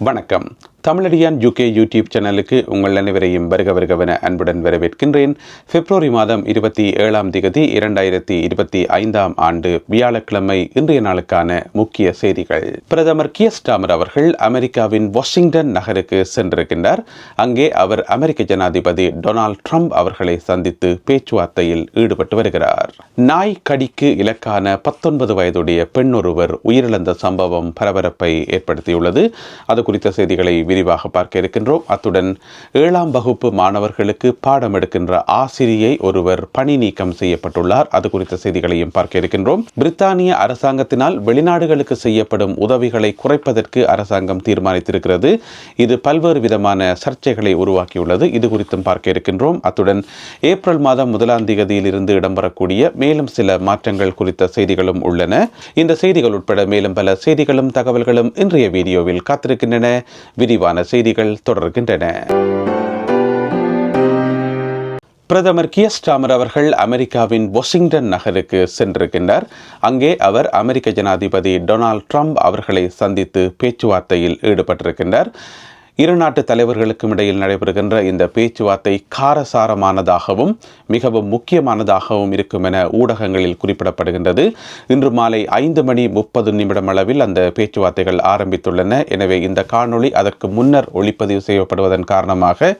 வணக்கம். Tamizhadiyan UK YouTube சேனலுக்கு உங்கள் அனைவரையும் வருக வருகவென அன்புடன் வரவேற்கின்றேன். பிப்ரவரி மாதம் இருபத்தி ஏழாம் திகதி இரண்டாயிரத்தி இருபத்தி ஐந்தாம் ஆண்டு வியாழக்கிழமை இன்றைய நாளுக்கான முக்கிய செய்திகள். பிரதமர் கியஸ்டாமர் அவர்கள் அமெரிக்காவின் வாஷிங்டன் நகருக்கு சென்றிருக்கின்றார். அங்கே அவர் அமெரிக்க ஜனாதிபதி டொனால்ட் ட்ரம்ப் அவர்களை சந்தித்து பேச்சுவார்த்தையில் ஈடுபட்டு வருகிறார். நாய் கடிக்கு இலக்கான பத்தொன்பது வயதுடைய பெண் ஒருவர் உயிரிழந்த சம்பவம் பரபரப்பை ஏற்படுத்தியுள்ளது. அது குறித்த செய்திகளை விரிவாக பார்க்க இருக்கின்றோம். அத்துடன் ஏழாம் வகுப்பு மாணவர்களுக்கு பாடம் எடுக்கின்ற ஆசிரியை ஒருவர் பணி நீக்கம் செய்யப்பட்டுள்ளார். அது குறித்த செய்திகளையும் பார்க்க இருக்கின்றோம். பிரித்தானிய அரசாங்கத்தினால் வெளிநாடுகளுக்கு செய்யப்படும் உதவிகளை குறைப்பதற்கு அரசாங்கம் தீர்மானித்திருக்கிறது. இது பல்வேறு விதமான சர்ச்சைகளை உருவாக்கியுள்ளது. இது குறித்தும் பார்க்க இருக்கின்றோம். அத்துடன் ஏப்ரல் மாதம் முதலாம் தேதியிலிருந்து இடம்பெறக்கூடிய மேலும் சில மாற்றங்கள் குறித்த செய்திகளும் உள்ளன. இந்த செய்திகள் உட்பட மேலும் பல செய்திகளும் தகவல்களும் இன்றைய வீடியோவில் காத்திருக்கின்றன. விரிவாக தொடர்பான செய்திகள் தொடர்கின்றன. பிரதமர் கியஸ்டாமர் அவர்கள் அமெரிக்காவின் வாஷிங்டன் நகருக்கு சென்றிருக்கின்றார். அங்கே அவர் அமெரிக்க ஜனாதிபதி டொனால்ட் ட்ரம்ப் அவர்களை சந்தித்து பேச்சுவார்த்தையில் ஈடுபட்டிருக்கின்றார். இரு நாட்டு தலைவர்களுக்கும் இடையில் நடைபெறுகின்ற இந்த பேச்சுவார்த்தை காரசாரமானதாகவும் மிகவும் முக்கியமானதாகவும் இருக்கும் என ஊடகங்களில் குறிப்பிடப்படுகின்றது. இன்று மாலை ஐந்து மணி முப்பது நிமிடம் அளவில் அந்த பேச்சுவார்த்தைகள் ஆரம்பித்துள்ளன. எனவே இந்த காணொளி அதற்கு முன்னர் ஒளிப்பதிவு செய்யப்படுவதன் காரணமாக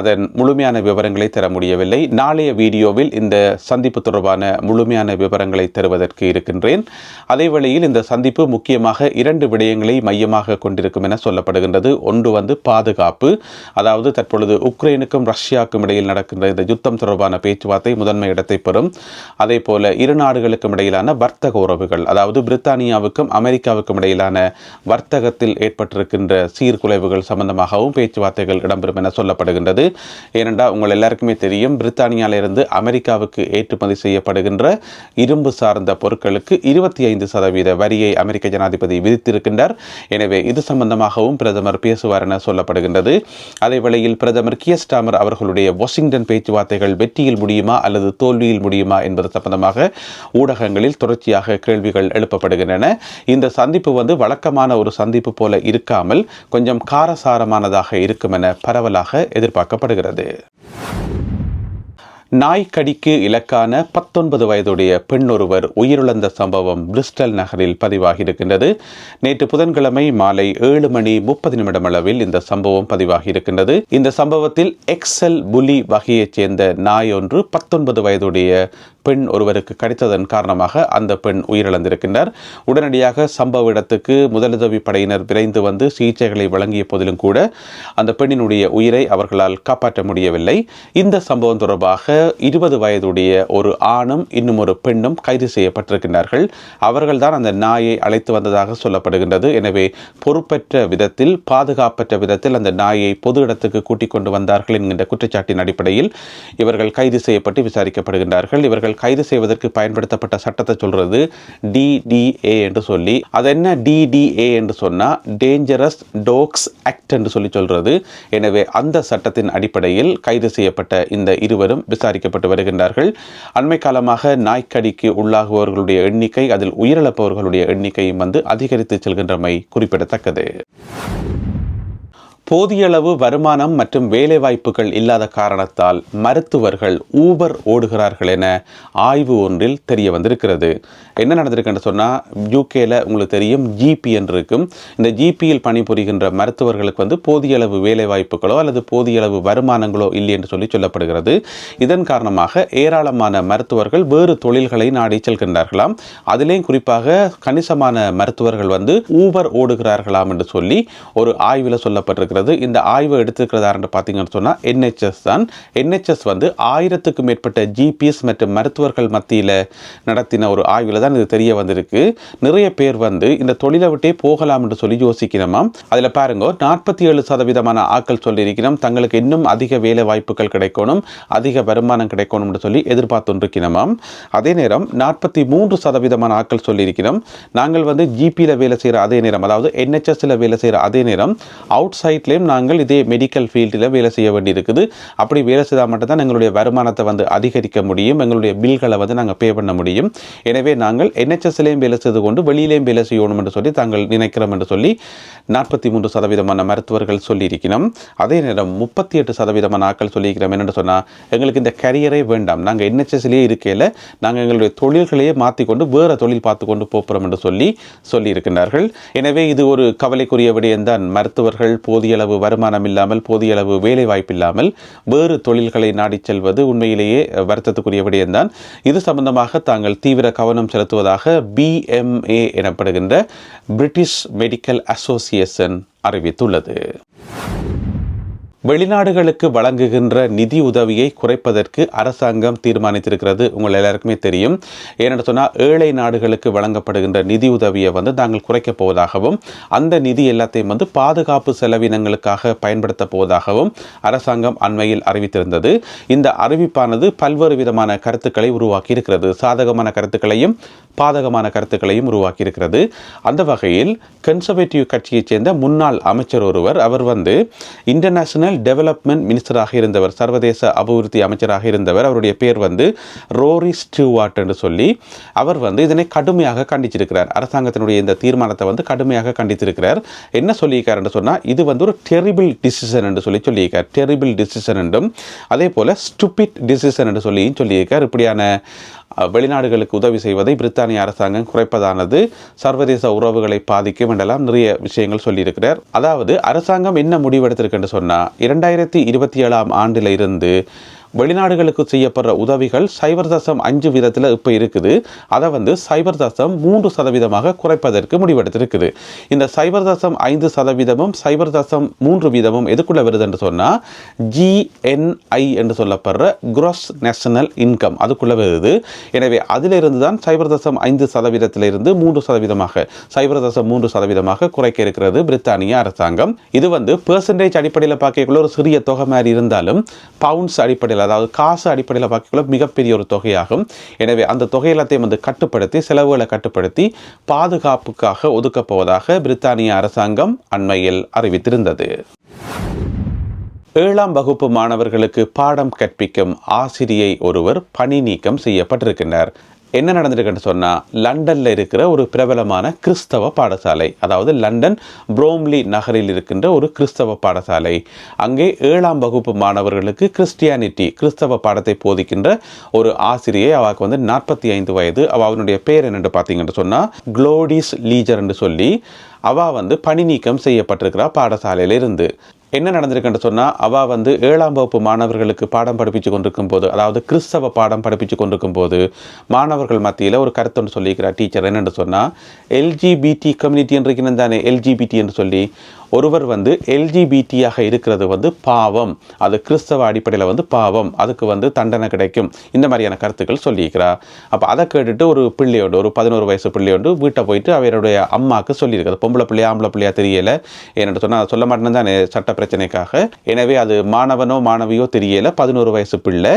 அதன் முழுமையான விவரங்களை தர முடியவில்லை. நாளைய வீடியோவில் இந்த சந்திப்பு தொடர்பான முழுமையான விவரங்களை தருவதற்கு இருக்கின்றேன். அதே வேளையில் இந்த சந்திப்பு முக்கியமாக இரண்டு விடயங்களை மையமாக கொண்டிருக்கும் என சொல்லப்படுகின்றது. ஒன்று வந்து பாதுகாப்பு அதாவது தற்பொழுது உக்ரைனுக்கும் ரஷ்யாவுக்கும் இடையில் நடக்கின்ற இந்த யுத்தம் தொடர்பான பேச்சுவார்த்தை முதன்மை இடத்தை பெறும். அதே போல இரு நாடுகளுக்கும் இடையிலான வர்த்தக உறவுகள் அதாவது பிரித்தானியாவுக்கும் அமெரிக்காவுக்கும் இடையிலான வர்த்தகத்தில் ஏற்பட்டிருக்கின்ற சீர்குலைவுகள் சம்பந்தமாகவும் பேச்சுவார்த்தைகள் இடம்பெறும் என சொல்லப்படுகின்றது. ஏனென்றால் உங்கள் எல்லாருக்குமே தெரியும் பிரித்தானியாவிலிருந்து அமெரிக்காவுக்கு ஏற்றுமதி செய்யப்படுகின்ற இரும்பு சார்ந்த பொருட்களுக்கு இருபத்தி ஐந்து சதவீத வரியை அமெரிக்க ஜனாதிபதி விதித்திருக்கின்றார். எனவே இது சம்பந்தமாகவும் பிரதமர் பேசுவார் என சொல்லப்படுகின்றது. அதேவேளையில் பிரதமர் கியஸ்டாமர் அவர்களுடைய வாஷிங்டன் பேச்சுவார்த்தைகள் வெற்றியில் முடியுமா அல்லது தோல்வியில் முடியுமா என்பது சம்பந்தமாக ஊடகங்களில் தொடர்ச்சியாக கேள்விகள் எழுப்பப்படுகின்றன. இந்த சந்திப்பு வந்து வழக்கமான ஒரு சந்திப்பு போல இருக்காமல் கொஞ்சம் காரசாரமானதாக இருக்கும் என பரவலாக எதிர்பார்க்கப்படுகிறது. நாய்க்கடிக்கு இலக்கான பத்தொன்பது வயதுடைய பெண் ஒருவர் உயிரிழந்த சம்பவம் பிரிஸ்டல் நகரில் பதிவாகியிருக்கின்றது. நேற்று புதன்கிழமை மாலை ஏழு மணி முப்பது நிமிடம் அளவில் இந்த சம்பவம் பதிவாகியிருக்கின்றது. இந்த சம்பவத்தில் எக்ஸல் புலி வகையைச் சேர்ந்த நாய் ஒன்று பத்தொன்பது வயதுடைய பெண் ஒருவருக்கு கடித்ததன் காரணமாக அந்த பெண் உயிரிழந்திருக்கின்றார். உடனடியாக சம்பவ இடத்துக்கு முதலுதவி படையினர் விரைந்து வந்து சிகிச்சைகளை வழங்கிய போதிலும் கூட அந்த பெண்ணினுடைய உயிரை அவர்களால் காப்பாற்ற முடியவில்லை. இந்த சம்பவம் தொடர்பாக இருபது வயதுடைய ஒரு ஆணும் இன்னும் ஒரு பெண்ணும் கைது செய்யப்பட்டிருக்கின்றார்கள். அவர்கள்தான் அந்த நாயை அழைத்து வந்ததாக சொல்லப்படுகின்றது. எனவே பொறுப்பற்ற விதத்தில் பாதுகாப்பற்ற விதத்தில் அந்த நாயை பொது இடத்துக்கு கூட்டிக் கொண்டு வந்தார்கள் என்கின்ற குற்றச்சாட்டின் அடிப்படையில் இவர்கள் கைது செய்யப்பட்டு விசாரிக்கப்படுகின்றார்கள். இவர்கள் கைது செய்வதற்கு பயன்படுத்தப்பட்ட சட்டத்தை சொல்றது டிடிஏ என்று சொல்லி அது என்ன டிடிஏ என்று சொன்னால் டேஞ்சரஸ் டோக்ஸ் ஆக்ட் என்று சொல்லி சொல்றது. எனவே அந்த சட்டத்தின் அடிப்படையில் கைது செய்யப்பட்ட இந்த இருவரும் விசாரி விசாரிக்கப்பட்டு வருகின்றார்கள். அண்மை காலமாக நாய்க்கடிக்கு உள்ளாகுபவர்களுடைய எண்ணிக்கை அதில் உயிரிழப்பவர்களுடைய எண்ணிக்கையும் வந்து அதிகரித்து செல்கின்றமை குறிப்பிடத்தக்கது. போதியளவு வருமானம் மற்றும் வேலைவாய்ப்புகள் இல்லாத காரணத்தால் மருத்துவர்கள் ஊபர் ஓடுகிறார்கள் என ஆய்வு ஒன்றில் தெரிய வந்திருக்கிறது. என்ன நடந்திருக்குன்னு சொன்னால் யூகேல உங்களுக்கு தெரியும் ஜிபி என்று இருக்கும் இந்த ஜிபியில் பணிபுரிகின்ற மருத்துவர்களுக்கு வந்து போதிய அளவு வேலைவாய்ப்புகளோ அல்லது போதிய அளவு வருமானங்களோ இல்லை என்று சொல்லி சொல்லப்படுகிறது. இதன் காரணமாக ஏராளமான மருத்துவர்கள் வேறு தொழில்களை நாடி செல்கின்றார்களாம். அதிலேயும் குறிப்பாக கணிசமான மருத்துவர்கள் வந்து ஊபர் ஓடுகிறார்களாம் என்று சொல்லி ஒரு ஆய்வில் சொல்லப்பட்டிருக்கிறது. இருக்கிறது இந்த ஆய்வு எடுத்துக்கிறதாரு பார்த்தீங்கன்னு சொன்னால் என்ஹெச்எஸ் தான். என்ஹெச்எஸ் வந்து ஆயிரத்துக்கும் மேற்பட்ட ஜிபிஎஸ் மற்றும் மருத்துவர்கள் மத்தியில் நடத்தின ஒரு ஆய்வில் தான் இது தெரிய வந்திருக்கு. நிறைய பேர் வந்து இந்த தொழிலை விட்டே போகலாம் என்று சொல்லி யோசிக்கணுமாம் அதில் பாருங்க நாற்பத்தி ஏழு சதவீதமான ஆட்கள் சொல்லியிருக்கிறோம். தங்களுக்கு இன்னும் அதிக வேலை வாய்ப்புகள் கிடைக்கணும் அதிக வருமானம் கிடைக்கணும் என்று சொல்லி எதிர்பார்த்துருக்கணுமாம் அதே நேரம் நாற்பத்தி மூன்று சதவீதமான ஆட்கள் சொல்லியிருக்கிறோம். நாங்கள் வந்து ஜிபியில் வேலை செய்கிற அதே நேரம் அதாவது என்ஹெச்எஸ்ல வேலை செய்கிற அதே நேரம் அவுட் சைட் நாட்டிலையும் நாங்கள் இதே மெடிக்கல் ஃபீல்டில் வேலை செய்ய வேண்டியிருக்குது. அப்படி வேலை செய்தால் மட்டும்தான் எங்களுடைய வருமானத்தை வந்து அதிகரிக்க முடியும். எங்களுடைய பில்களை வந்து நாங்கள் பே பண்ண முடியும். எனவே நாங்கள் என்ஹெச்எஸ்லேயும் வேலை செய்து கொண்டு வெளியிலேயும் வேலை செய்யணும் என்று சொல்லி தாங்கள் நினைக்கிறோம் என்று சொல்லி நாற்பத்தி மூன்று சதவீதமான மருத்துவர்கள் சொல்லியிருக்கிறோம். அதே நேரம் முப்பத்தி எட்டு சதவீதமான ஆட்கள் சொல்லியிருக்கிறோம். என்னென்னு சொன்னால் எங்களுக்கு இந்த கரியரே வேண்டாம். நாங்கள் என்ஹெச்எஸ்லேயே இருக்கையில் நாங்கள் எங்களுடைய தொழில்களையே மாற்றிக்கொண்டு வேறு தொழில் பார்த்து கொண்டு போகிறோம் என்று சொல்லி சொல்லியிருக்கிறார்கள். எனவே இது ஒரு கவலைக்குரிய விடயம்தான். மருத்துவர்கள் போதிய அளவு வருமானம் இல்லாமல் போதிய அளவு வேலை வாய்ப்பில்லாமல் வேறு தொழில்களை நாடிச் செல்வது உண்மையிலேயே வருத்தத்துக்குரிய விடயம்தான் இது சம்பந்தமாக தாங்கள் தீவிர கவனம் செலுத்துவதாக பிஎம்ஏ எனப்படுகின்ற பிரிட்டிஷ் மெடிக்கல் அசோசியேஷன் அறிவித்துள்ளது. வெளிநாடுகளுக்கு வழங்குகின்ற நிதி உதவியை குறைப்பதற்கு அரசாங்கம் தீர்மானித்திருக்கிறது. உங்கள் எல்லாருக்குமே தெரியும். ஏனென்று சொன்னால் ஏழை நாடுகளுக்கு வழங்கப்படுகின்ற நிதி உதவியை வந்து நாங்கள் குறைக்கப் போவதாகவும் அந்த நிதி எல்லாத்தையும் வந்து பாதுகாப்பு செலவினங்களுக்காக பயன்படுத்த போவதாகவும் அரசாங்கம் அண்மையில் அறிவித்திருந்தது. இந்த அறிவிப்பானது பல்வேறு விதமான கருத்துக்களை உருவாக்கி இருக்கிறது சாதகமான கருத்துக்களையும் பாதகமான கருத்துக்களையும் உருவாக்கி இருக்கிறது அந்த வகையில் கன்சர்வேட்டிவ் கட்சியைச் சேர்ந்த முன்னாள் அமைச்சர் ஒருவர் அவர் வந்து இன்டர்நேஷனல் டெவலப்மெண்ட் மினிஸ்டராக இருந்தவர் சர்வதேச அபிவிருத்தி அமைச்சராக இருந்தவர். அவருடைய பேர் வந்து ரோரி ஸ்டூவார்ட் என்று சொல்லி அவர் வந்து இதனை கடுமையாக கண்டிச்சிருக்கிறார். அரசாங்கத்தினுடைய இந்த தீர்மானத்தை வந்து கடுமையாக கண்டித்திருக்கிறார். என்ன சொல்லியிருக்கார் என்று சொன்னால் இது வந்து ஒரு டெரிபிள் டிசிஷன் என்று சொல்லி சொல்லியிருக்கார். டெரிபிள் டிசிஷன் என்றும் அதே போல் ஸ்டூபிட் டிசிஷன் என்று சொல்லியும் சொல்லியிருக்கார். இப்படியான வெளிநாடுகளுக்கு உதவி செய்வதை பிரித்தானிய அரசாங்கம் குறைப்பதானது. சர்வதேச உறவுகளை பாதிக்கும் என்றெல்லாம் நிறைய விஷயங்கள் சொல்லியிருக்கிறார். அதாவது அரசாங்கம் என்ன முடிவெடுத்திருக்கு என்று சொன்னால் இரண்டாயிரத்தி இருபத்தி ஏழாம் ஆண்டில் இருந்து வெளிநாடுகளுக்கு செய்யப்படுற உதவிகள் சைபர் தசம் அஞ்சு வீதத்தில் இப்போ இருக்குது. அதை வந்து சைபர் தசம் மூன்று சதவீதமாக குறைப்பதற்கு முடிவெடுத்திருக்குது. இந்த சைபர் தசம் ஐந்து சதவீதமும் சைபர் தசம் மூன்று வீதமும் எதுக்குள்ள வருது என்று சொன்னால் ஜிஎன்ஐ என்று சொல்லப்படுற குரோஸ் நேஷனல் இன்கம் அதுக்குள்ள வருது. எனவே அதிலிருந்து தான் சைபர் தசம் ஐந்து சதவீதத்திலிருந்து மூன்று சதவீதமாக சைபர் தசம் மூன்று சதவீதமாக குறைக்க இருக்கிறது பிரித்தானிய அரசாங்கம். இது வந்து பெர்சன்டேஜ் அடிப்படையில் பார்க்கக்குள்ள ஒரு சிறிய தொகை மாதிரி இருந்தாலும் பவுண்ட்ஸ் அடிப்படையில் அடிப்படையில் அதாவது காசு அடிப்படையில் பார்க்கக்குள்ள மிகப்பெரிய ஒரு தொகையாகும். எனவே அந்த தொகை எல்லாத்தையும் வந்து கட்டுப்படுத்தி செலவுகளை கட்டுப்படுத்தி பாதுகாப்புக்காக ஒதுக்கப் போவதாக பிரித்தானிய அரசாங்கம் அண்மையில் அறிவித்திருந்தது. ஏழாம் வகுப்பு மாணவர்களுக்கு பாடம் கற்பிக்கும் ஆசிரியை ஒருவர் பணி நீக்கம் செய்யப்பட்டிருக்கிறார் என்ன நடந்திருக்குன்னு சொன்னால் லண்டனில் இருக்கிற ஒரு பிரபலமான கிறிஸ்தவ பாடசாலை அதாவது லண்டன் புரோம்லி நகரில் இருக்கின்ற ஒரு கிறிஸ்தவ பாடசாலை. அங்கே ஏழாம் வகுப்பு மாணவர்களுக்கு கிறிஸ்டியானிட்டி கிறிஸ்தவ பாடத்தை போதிக்கின்ற ஒரு ஆசிரியை அவருக்கு வந்து நாற்பத்தி ஐந்து வயது அவனுடைய பேர் என்னென்று பார்த்தீங்கன்னு சொன்னால் க்ளோடிஸ் லீஜர் என்று சொல்லி அவா வந்து பணி நீக்கம் செய்யப்பட்டிருக்கிறா பாடசாலையிலிருந்து. என்ன நடந்திருக்குன்னு சொன்னால் அவள் வந்து ஏழாம் வகுப்பு மாணவர்களுக்கு பாடம் படிப்பிச்சு கொண்டிருக்கும் போது அதாவது கிறிஸ்தவ பாடம் படிப்பிச்சு கொண்டிருக்கும் போது மாணவர்கள் மத்தியில் ஒரு கருத்தொன்று சொல்லியிருக்கிறார் டீச்சர் என்னென்னு சொன்னால் எல்ஜிபிடி கம்யூனிட்டி என்று தானே எல்ஜிபிடி என்று சொல்லி ஒருவர் வந்து எல்ஜிபிடியாக இருக்கிறது வந்து பாவம் அது கிறிஸ்தவ அடிப்படையில் வந்து பாவம் அதுக்கு வந்து தண்டனை கிடைக்கும் இந்த மாதிரியான கருத்துக்கள் சொல்லியிருக்கிறார். அப்போ அதை கேட்டுட்டு ஒரு பிள்ளையோடு ஒரு பதினோரு வயசு பிள்ளையோடு வீட்டை போயிட்டு அவருடைய அம்மாவுக்கு சொல்லியிருக்காரு பொம்பளை பிள்ளையா ஆம்பளை பிள்ளையா தெரியலை என்னென்னு சொன்னால் சொல்ல மாட்டேன்னு தானே சட்ட பிரச்சனைக்காக. எனவே அது மாணவனோ மாணவியோ தெரியல. பதினோரு வயசு பிள்ளை.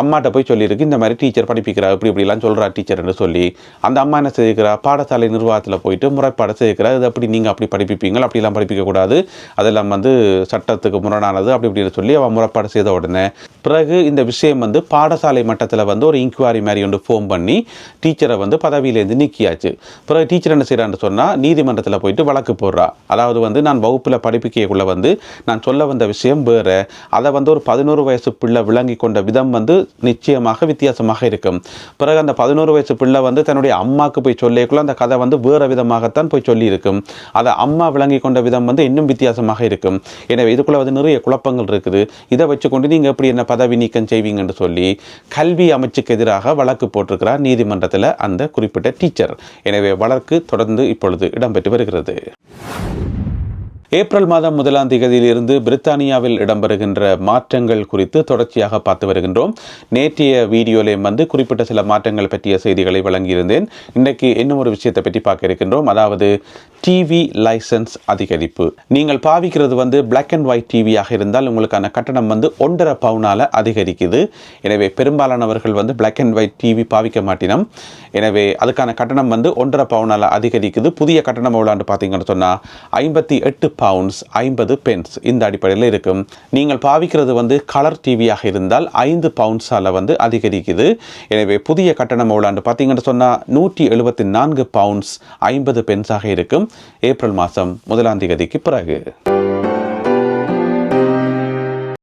அம்மாட்ட போய் சொல்லியிருக்கு இந்த மாதிரி டீச்சர் படிப்பிக்கிறா இப்படி இப்படிலாம் சொல்கிறா டீச்சர்னு சொல்லி. அந்த அம்மா என்ன செய்திருக்கிறா பாடசாலை நிர்வாகத்தில் போயிட்டு முறைப்பாடு செய்திருக்கிறா இது அப்படி நீங்கள் அப்படி படிப்பிப்பீங்க அப்படிலாம் படிப்பிக்கக்கூடாது அதெல்லாம் வந்து சட்டத்துக்கு முரணானது அப்படி இப்படின்னு சொல்லி அவன் முறைப்பாடு செய்த உடனே பிறகு இந்த விஷயம் வந்து பாடசாலை மட்டத்தில் வந்து ஒரு இன்குவாரி மாதிரி ஒன்று ஃபோன் பண்ணி டீச்சரை வந்து பதவியிலேருந்து நீக்கியாச்சு. பிறகு டீச்சர் என்ன செய்கிறான்னு சொன்னால் நீதிமன்றத்தில் போயிட்டு வழக்கு போடுறா. அதாவது வந்து நான் வகுப்பில் படிப்பிக்கைக்குள்ளே வந்து நான் சொல்ல வந்த விஷயம் வேறு. அதை வந்து ஒரு பதினோரு வயசு பிள்ளை விளங்கி கொண்ட விதம் வந்து நிச்சயமாக வித்தியாசமாக இருக்கும். பிறகு அந்த பதினோரு வயசு பிள்ளை வந்து தன்னுடைய அம்மாவுக்கு போய் சொல்லிக்குள்ள அந்த கதை வந்து வேறு விதமாகத்தான் போய் சொல்லியிருக்கும். அதை அம்மா விளங்கி கொண்ட விதம் வந்து இன்னும் வித்தியாசமாக இருக்கும். எனவே இதுக்குள்ள வந்து நிறைய குழப்பங்கள் இருக்குது. இதை வச்சுக்கொண்டு நீங்கள் எப்படி என்ன பதவி நீக்கம் செய்வீங்கன்னு சொல்லி கல்வி அமைச்சுக்கு எதிராக வழக்கு போட்டிருக்கிறார் நீதிமன்றத்தில் அந்த குறிப்பிட்ட டீச்சர். எனவே வழக்கு தொடர்ந்து இப்பொழுது இடம்பெற்று வருகிறது. ஏப்ரல் மாதம் முதலாம் தேதியிலிருந்து பிரித்தானியாவில் இடம்பெறுகின்ற மாற்றங்கள் குறித்து தொடர்ச்சியாக பார்த்து வருகின்றோம். நேற்றைய வீடியோலையும் வந்து குறிப்பிட்ட சில மாற்றங்கள் பற்றிய செய்திகளை வழங்கியிருந்தேன். இன்றைக்கு இன்னும் ஒரு விஷயத்தை பற்றி பார்க்க இருக்கின்றோம். அதாவது டிவி லைசன்ஸ் அதிகரிப்பு. நீங்கள் பாவிக்கிறது வந்து பிளாக் அண்ட் ஒயிட் டிவியாக இருந்தால் உங்களுக்கான கட்டணம் வந்து ஒன்றரை பவுனால் அதிகரிக்குது. எனவே பெரும்பாலானவர்கள் வந்து பிளாக் அண்ட் ஒயிட் டிவி பாவிக்க மாட்டினோம். எனவே அதுக்கான கட்டணம் வந்து ஒன்றரை பவுனால் அதிகரிக்குது. புதிய கட்டணம் எவ்வளோன்னு பார்த்தீங்கன்னு சொன்னால் ஐம்பத்தி எட்டு பவுண்ட்ஸ் ஐம்பது பென்ஸ் இந்த அடிப்படையில் இருக்கும். நீங்கள் பாவிக்கிறது வந்து கலர் டிவியாக இருந்தால் ஐந்து பவுண்ட்ஸால் வந்து அதிகரிக்குது. எனவே புதிய கட்டணம் எவ்வளோன்னு பார்த்தீங்கன்னு சொன்னால் நூற்றி எழுபத்தி நான்கு பவுண்ட்ஸ் ஐம்பது பென்ஸாக இருக்கும். ஏப்ரல் மாதம் முதலாம் தேதிக்கு பிறகு.